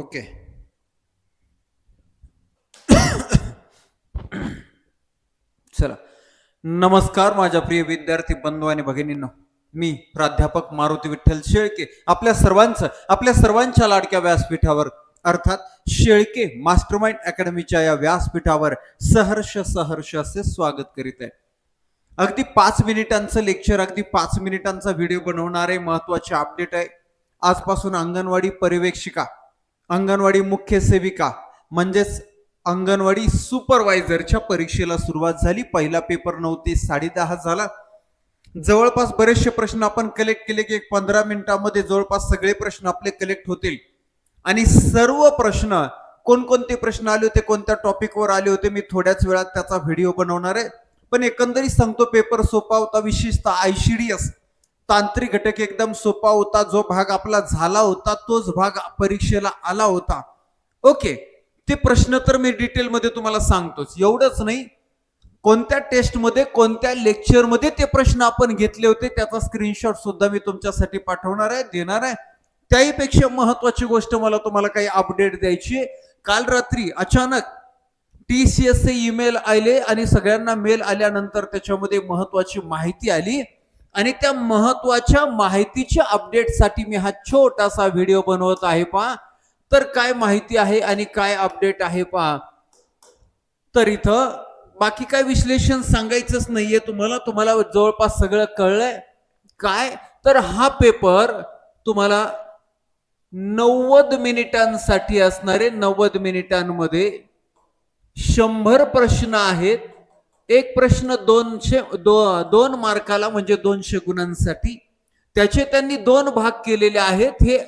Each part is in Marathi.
ओके चला. नमस्कार माझ्या प्रिय विद्यार्थी बंधू आणि भगिनींनो. मी प्राध्यापक मारुती विठ्ठल शेळके आपल्या सर्वांचं आपल्या सर्वांच्या लाडक्या व्यासपीठावर अर्थात शेळके मास्टरमाइंड अकॅडमीच्या या व्यासपीठावर सहर्ष सहर्ष असे स्वागत करीत आहे. अगदी पाच मिनिटांचं लेक्चर अगदी पाच मिनिटांचा व्हिडिओ बनवणारे महत्त्वाचे अपडेट आहे. आजपासून अंगणवाडी पर्यवेक्षिका अंगणवाडी मुख्य सेविका म्हणजेच अंगणवाडी सुपरवायझरच्या परीक्षेला सुरुवात झाली. पहिला पेपर नऊ ते साडेदहा झाला. जवळपास बरेचसे प्रश्न आपण कलेक्ट केले की एक पंधरा मिनिटांमध्ये जवळपास सगळे प्रश्न आपले कलेक्ट होतील. आणि सर्व प्रश्न कोणकोणते प्रश्न आले होते कोणत्या टॉपिकवर आले होते मी थोड्याच वेळात त्याचा व्हिडिओ बनवणार आहे. पण एकंदरीत सांगतो पेपर सोपा होता विशेषतः आयसीडीएस तांत्रिक घटक एकदम सोपा होता. जो भाग आपला झाला होता तोच भाग परीक्षेला आला होता. ओके. ते प्रश्न तर मी डिटेलमध्ये तुम्हाला सांगतोच. एवढंच नाही. कोणत्या टेस्टमध्ये कोणत्या लेक्चरमध्ये ते प्रश्न आपण घेतले होते त्याचा स्क्रीनशॉट सुद्धा मी तुमच्यासाठी पाठवणार आहे देणार आहे. त्याहीपेक्षा महत्वाची गोष्ट मला तुम्हाला काही अपडेट द्यायची आहे. काल रात्री अचानक टी सी एस ईमेल आले आणि सगळ्यांना मेल आल्यानंतर त्याच्यामध्ये महत्वाची माहिती आली. आणि त्या महत्त्वाच्या माहितीच्या अपडेटसाठी मी हा छोटासा व्हिडिओ बनवत आहे पहा. तर काय माहिती आहे आणि काय अपडेट आहे पहा. तर इथं बाकी काय विश्लेषण सांगायचंच नाहीये. तुम्हाला तुम्हाला जवळपास सगळं कळलंय. काय? तर हा पेपर तुम्हाला नव्वद मिनिटांसाठी असणारे नव्वद मिनिटांमध्ये शंभर प्रश्न आहेत. एक प्रश्न दोनशे दो दोन मार्काला म्हणजे दोनशे गुणांसाठी. त्याचे त्यांनी दोन भाग केलेले आहेत. हे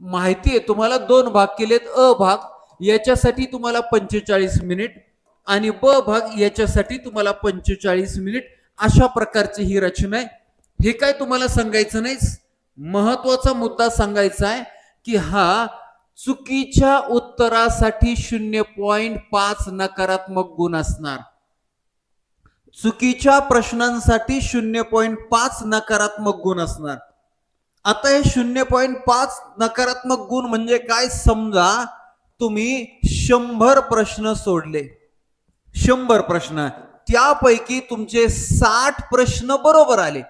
माहिती आहे. तुम्हाला दोन भाग केलेत. अ भाग याच्यासाठी तुम्हाला पंचेचाळीस मिनिट आणि ब भाग याच्यासाठी तुम्हाला पंचेचाळीस मिनिट. अशा प्रकारची ही रचना आहे. हे काय तुम्हाला सांगायचं नाही महत्त्वाचा मुद्दा सांगायचा आहे की हा चुकीच्या उत्तरासाठी शून्य पॉइंट पाच नकारात्मक गुण असणार. चुकीच्या प्रश्नांसाठी शून्य पॉईंट पाच नकारात्मक गुण असणार. आता हे शून्य पॉईंट पाच नकारात्मक गुण म्हणजे काय? समजा तुम्ही शंभर प्रश्न सोडले. शंभर प्रश्न. त्यापैकी तुमचे साठ प्रश्न बरोबर आले.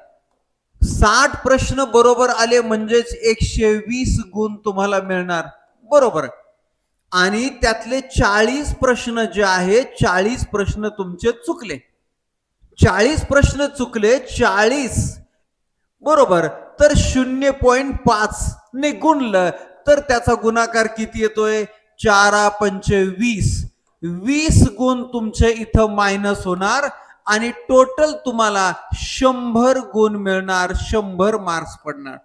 साठ प्रश्न बरोबर आले म्हणजेच एकशे वीस गुण तुम्हाला मिळणार. बरोबर. आणि त्यातले चाळीस प्रश्न जे आहेत चाळीस प्रश्न तुमचे चुकले. चाळीस प्रश्न चुकले चाळीस. बरोबर. तर शून्य पॉईंट पाच ने गुणलं तर त्याचा गुणाकार किती येतोय? चारा पंचे वीस. वीस गुण तुमचे इथं मायनस होणार आणि टोटल तुम्हाला शंभर गुण मिळणार शंभर मार्क्स पडणार.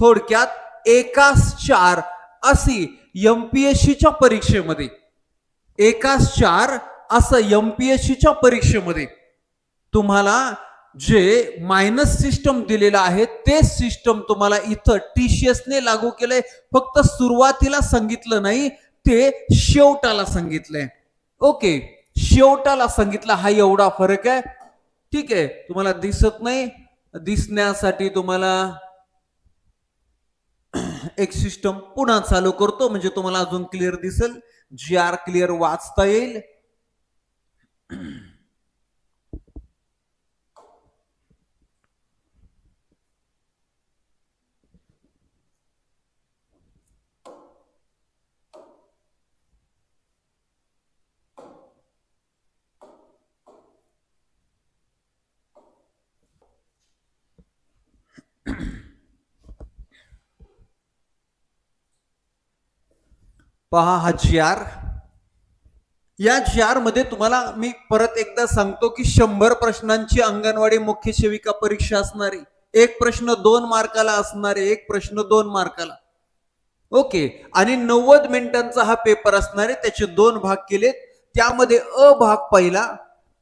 थोडक्यात एकास चार अशी एमपीएससीच्या परीक्षेमध्ये. एकास चार असं एमपीएससीच्या परीक्षेमध्ये. तुम्हाला जे मायनस सिस्टम दिलेलं आहे ते सिस्टम तुम्हाला इथं टीसीएसने लागू केलंय. फक्त सुरुवातीला सांगितलं नाही ते शेवटाला सांगितलंय. ओके शेवटाला सांगितलं हा एवढा फरक आहे. ठीक आहे. तुम्हाला दिसत नाही. दिसण्यासाठी तुम्हाला एक सिस्टम पुन्हा चालू करतो. म्हणजे तुम्हाला अजून क्लिअर दिसेल. जी आर क्लिअर वाचता येईल. पहा हा जी आर या जी आरमध्ये तुम्हाला मी परत एकदा सांगतो की शंभर प्रश्नांची अंगणवाडी मुख्य सेविका परीक्षा असणारी एक प्रश्न दोन मार्काला असणारे एक प्रश्न दोन मार्काला. ओके आणि नव्वद मिनिटांचा हा पेपर असणारे त्याचे दोन भाग केलेत त्यामध्ये अ भाग पहिला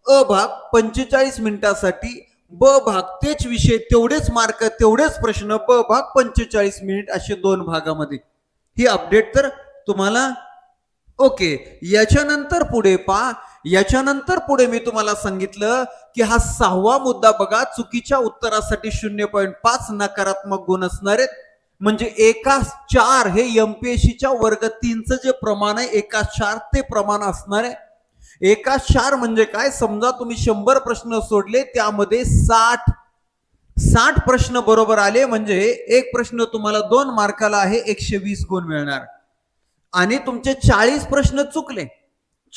अ भाग पंचेचाळीस मिनिटासाठी ब भाग तेच विषय तेवढेच मार्क तेवढेच प्रश्न ब भाग पंचेचाळीस मिनिट असे दोन भागामध्ये. ही अपडेट तर तुम्हाला? ओके. याच्यानंतर पुढे पा. याच्यानंतर पुढे मी तुम्हाला सांगितलं की हा सहावा मुद्दा बघा. चुकीच्या उत्तरासाठी शून्य पॉईंट पाच नकारात्मक गुण असणार आहेत. म्हणजे एका चार हे एमपीएससीच्या वर्ग तीनचं जे प्रमाण आहे एका चार ते प्रमाण असणार आहे. एका चार म्हणजे काय? समजा तुम्ही शंभर प्रश्न सोडले त्यामध्ये साठ साठ प्रश्न बरोबर आले म्हणजे एक प्रश्न तुम्हाला दोन मार्काला आहे एकशे वीस गुण मिळणार. आणि तुमचे चाळीस प्रश्न चुकले.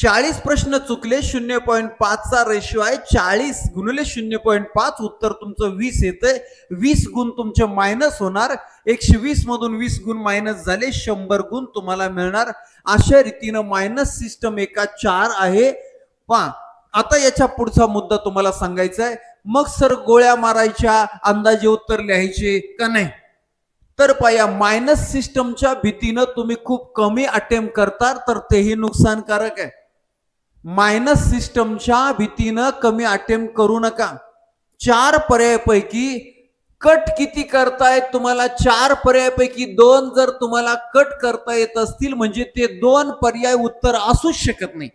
चाळीस प्रश्न चुकले शून्य पॉईंट पाचचा रेशो आहे. चाळीस गुणले शून्य पॉईंट पाच उत्तर तुमचं वीस येतंय. वीस गुण तुमचे मायनस होणार. एकशे वीस मधून वीस गुण मायनस झाले शंभर गुण तुम्हाला मिळणार. अशा रीतीनं मायनस सिस्टम एका चार आहे. पा आता याच्या पुढचा मुद्दा तुम्हाला सांगायचा आहे. मग सर गोळ्या मारायच्या अंदाजे उत्तर लिहायचे का नाही? तर पाया मायनस सिस्टमच्या भीतीनं तुम्ही खूप कमी अटेम्प्ट करतात तर तेही नुकसानकारक आहे. मायनस सिस्टमच्या भीतीनं कमी अटेम्प्ट करू नका. चार पर्यायापैकी कट किती करतायत तुम्हाला चार पर्यायापैकी दोन जर तुम्हाला कट करता येत असतील म्हणजे ते दोन पर्याय उत्तर असूच शकत नाही.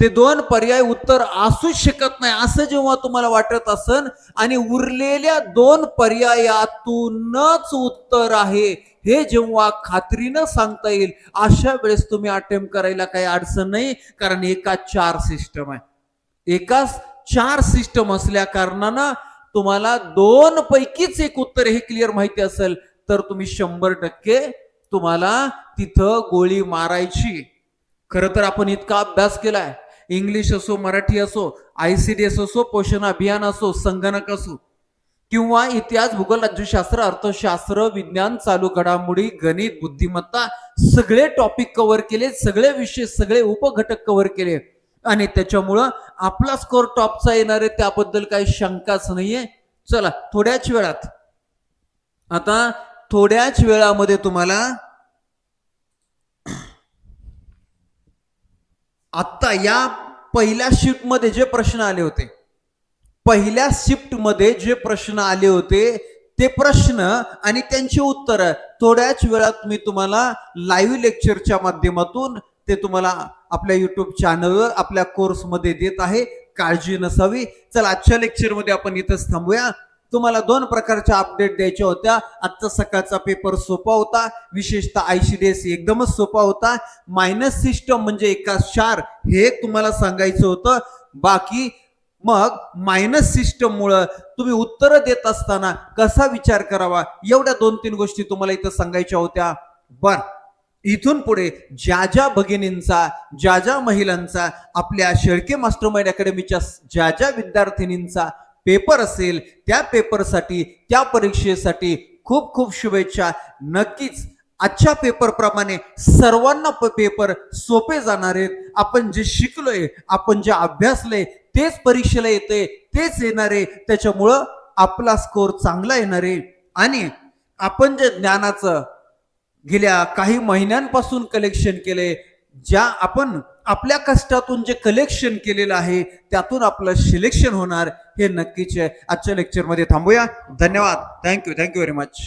ते दोन पर्याय उत्तर असूच शकत नाही. असं जेव्हा तुम्हाला वाटत असन आणि उरलेल्या दोन पर्यायातूनच उत्तर आहे हे जेव्हा खात्रीनं सांगता येईल अशा वेळेस तुम्ही अटेम्प्ट करायला काही अडचण नाही कारण एका चार सिस्टम आहे. एकाच चार सिस्टम असल्या कारणानं तुम्हाला दोन पैकीच एक उत्तर हे क्लिअर माहिती असेल तर तुम्ही शंभर टक्के तुम्हाला तिथं गोळी मारायची. खरं तर आपण इतका अभ्यास केलाय. इंग्लिश असो मराठी असो आयसीडीएस असो पोषण अभियान असो संगणक असो किंवा इतिहास भूगोल राज्यशास्त्र अर्थशास्त्र विज्ञान चालू घडामोडी गणित बुद्धिमत्ता सगळे टॉपिक कव्हर केले सगळे विषय सगळे उपघटक कव्हर केले. आणि त्याच्यामुळं आपला स्कोर टॉपचा येणार आहे त्याबद्दल काही शंकाच नाहीये. चला थोड्याच वेळात. आता थोड्याच वेळामध्ये तुम्हाला आत्ता या पहिल्या शिफ्टमध्ये जे प्रश्न आले होते पहिल्या शिफ्टमध्ये जे प्रश्न आले होते ते प्रश्न आणि त्यांची उत्तर थोड्याच वेळात मी तुम्हाला लाईव्ह लेक्चरच्या माध्यमातून ते तुम्हाला आपल्या युट्यूब चॅनलवर आपल्या कोर्समध्ये देत आहे. काळजी नसावी. चला आजच्या लेक्चरमध्ये आपण इथंच थांबूया. तुम्हाला दोन प्रकारच्या अपडेट द्यायच्या होत्या. आजचा सकाळचा पेपर सोपा होता. विशेषतः आयसीडीएस एकदमच सोपा होता. मायनस सिस्टम म्हणजे एका चार हे तुम्हाला सांगायचं होतं. बाकी मग मायनस सिस्टममुळं तुम्ही उत्तर देत असताना कसा विचार करावा? एवढ्या दोन तीन गोष्टी तुम्हाला इथं सांगायच्या होत्या. बर. इथून पुढे ज्या ज्या भगिनींचा ज्या ज्या महिलांचा आपल्या शेळके मास्टर माइंड अकॅडमीच्या ज्या ज्या विद्यार्थिनींचा पेपर असेल त्या पेपरसाठी त्या परीक्षेसाठी खूप खूप शुभेच्छा. नक्कीच आजच्या पेपरप्रमाणे सर्वांना प- पेपर सोपे जाणार आहेत. आपण जे शिकलोय आपण जे अभ्यासले तेच परीक्षेला येते तेच येणार आहे. त्याच्यामुळं आपला स्कोर चांगला येणार आहे. आणि आपण जे ज्ञानाचं गेल्या काही महिन्यांपासून कलेक्शन केले ज्या आपण आपल्या कष्टातून जे कलेक्शन केलेलं आहे त्यातून आपलं सिलेक्शन होणार हे नक्कीच आहे. आजच्या लेक्चरमध्ये थांबूया. धन्यवाद. Thank you thank you very much